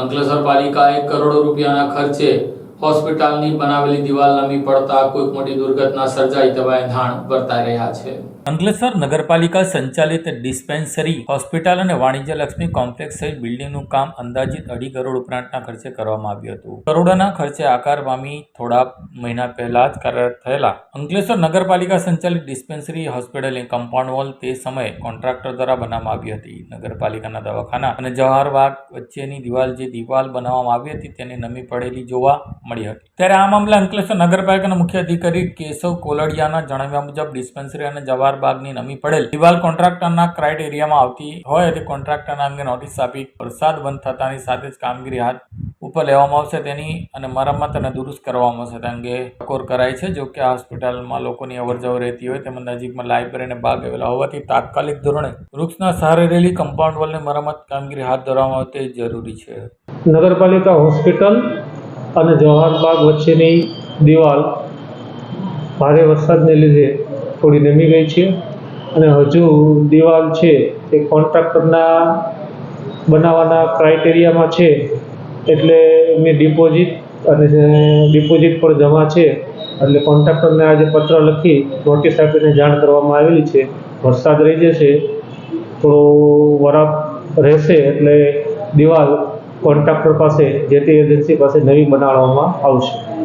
અંકલેશ્વર પાલિકા એક કરોડ રૂપિયાના ખર્ચે હોસ્પિટલની બનાવેલી દિવાલ નમી પડતા કોઈક મોટી દુર્ઘટના સર્જાઈ તેવા એંધાણ વર્તાઈ રહ્યા છે. અંકલેશ્વર નગરપાલિકા સંચાલિત ડિસ્પેન્સરી હોસ્પિટલ અને વાણિજ્ય લક્ષ્મી કોમ્પ્લેક્સ સહિત બિલ્ડિંગનું કામ અંદાજિત અઢી કરોડ ઉપરાંતના ખર્ચે કરવામાં આવ્યું હતું. કરોડોના ખર્ચે આકાર પામી થોડા મહિના પહેલા જ કાર્યરત થયેલા. અંકલેશ્વર નગરપાલિકા સંચાલિત ડિસ્પેન્સરી હોસ્પિટલની કમ્પાઉન્ડ વોલ તે સમયે કોન્ટ્રાક્ટર દ્વારા બનાવવામાં આવી હતી. નગરપાલિકાના દવાખાના અને જવાહરબાગ વચ્ચેની દિવાલ જે દિવાલ બનાવવામાં આવી હતી તેને નમી પડેલી જોવા મળી હતી. ત્યારે આ મામલે અંકલેશ્વર નગરપાલિકાના મુખ્ય અધિકારી કેશવ કોલડિયાના જણાવ્યા મુજબ ડિસ્પેન્સરી અને જવાહરબાગની નમી પડેલ દિવાલ કોન્ટ્રાક્ટરના ક્રાઇટેરિયામાં આવતી હોય તે કોન્ટ્રાક્ટરના અંગે નોટિસ આપી વરસાદ બંધ થતાની સાથે જ કામગીરી હાથ ઉપર લેવામાં આવશે તેની અને મરમ્મત અને દુરુસ્ત કરવામાં આવશે તે અંગે ટકોર કરાય છે. જો કે આ હોસ્પિટલમાં લોકોની અવરજવર રહેતી હોય તેમજ નજીકમાં લાઇબ્રેરી અને બાગ આવેલા હોવાથી તાત્કાલિક ધોરણે વૃક્ષના સહારે રહેલી કમ્પાઉન્ડ વોલની મરમ્મત કામગીરી હાથ ધરવામાં આવે તે જરૂરી છે. નગરપાલિકા હોસ્પિટલ અને જવાહરબાગ વચ્ચેની દિવાલ ભારે વરસાદને લીધે થોડી નમી ગઈ છે. અને હજુ દિવાલ છે એ કોન્ટ્રાક્ટરના બનાવવાના ક્રાઇટેરિયામાં છે. એટલે એમની ડિપોઝિટ અને ડિપોઝિટ પણ જમા છે. એટલે કોન્ટ્રાક્ટરને આજે પત્ર લખી નોટિસ આપીને જાણ કરવામાં આવેલી છે. વરસાદ રહી જશે થોડો વરાપ રહેશે એટલે દિવાલ કોન્ટ્રાક્ટર પાસે જે તે એજન્સી પાસે નવી બનાવવામાં આવશે.